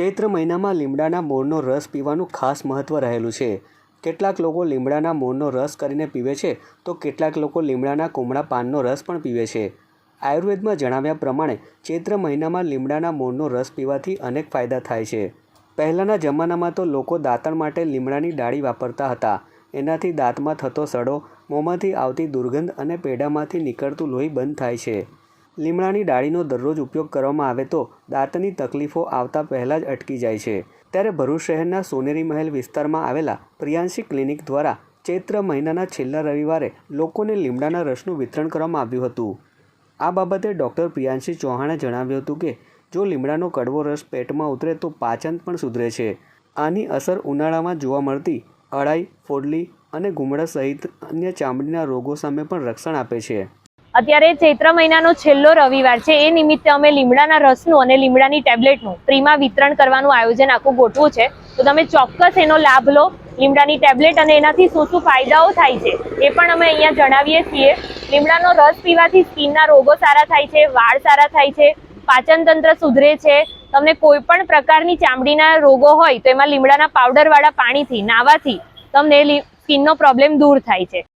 ચૈત્ર મહિનામાં લીમડાના મોરનો રસ પીવાનું ખાસ મહત્ત્વ રહેલું છે. કેટલાક લોકો લીમડાના મોરનો રસ કરીને પીવે છે તો કેટલાક લોકો લીમડાના કુમળા પાનનો રસ પણ પીવે છે. આયુર્વેદમાં જણાવ્યા પ્રમાણે ચૈત્ર મહિનામાં લીમડાના મોરનો રસ પીવાથી અનેક ફાયદા થાય છે. પહેલાંના જમાનામાં તો લોકો દાંતણ માટે લીમડાની ડાળી વાપરતા હતા. એનાથી દાંતમાં થતો સડો, મોંમાંથી આવતી દુર્ગંધ અને પેઢામાંથી નીકળતું લોહી બંધ થાય છે. લીમડાની ડાળીનો દરરોજ ઉપયોગ કરવામાં આવે તો દાંતની તકલીફો આવતા પહેલાં જ અટકી જાય છે. ત્યારે ભરૂચ શહેરના સોનેરી મહેલ વિસ્તારમાં આવેલા પ્રિયાંશી ક્લિનિક દ્વારા ચૈત્ર મહિનાના છેલ્લા રવિવારે લોકોને લીમડાના રસનું વિતરણ કરવામાં આવ્યું હતું. આ બાબતે ડૉક્ટર પ્રિયાંશી ચૌહાણે જણાવ્યું હતું કે, જો લીમડાનો કડવો રસ પેટમાં ઉતરે તો પાચન પણ સુધરે છે. આની અસર ઉનાળામાં જોવા મળતી અળાઈ, ફોડલી અને ગુમડા સહિત અન્ય ચામડીના રોગો સામે પણ રક્ષણ આપે છે. અત્યારે ચૈત્ર મહિનાનો છેલ્લો રવિવાર છે. એ નિમિત્તે અમે લીમડાના રસનું અને લીમડાની ટેબ્લેટનું ફ્રીમાં વિતરણ કરવાનું આયોજન આખું ગોઠવું છે. તો તમે ચોક્કસ એનો લાભ લો લીમડાની ટેબ્લેટ અને એનાથી શું શું ફાયદાઓ થાય છે એ પણ અમે અહીંયા જણાવીએ છીએ. લીમડાનો રસ પીવાથી સ્કિનના રોગો સારા થાય છે, વાળ સારા થાય છે, પાચનતંત્ર સુધરે છે. તમને કોઈ પણ પ્રકારની ચામડીના રોગો હોય તો એમાં લીમડાના પાવડરવાળા પાણીથી, નાવાથી તમને સ્કિનનો પ્રોબ્લેમ દૂર થાય છે.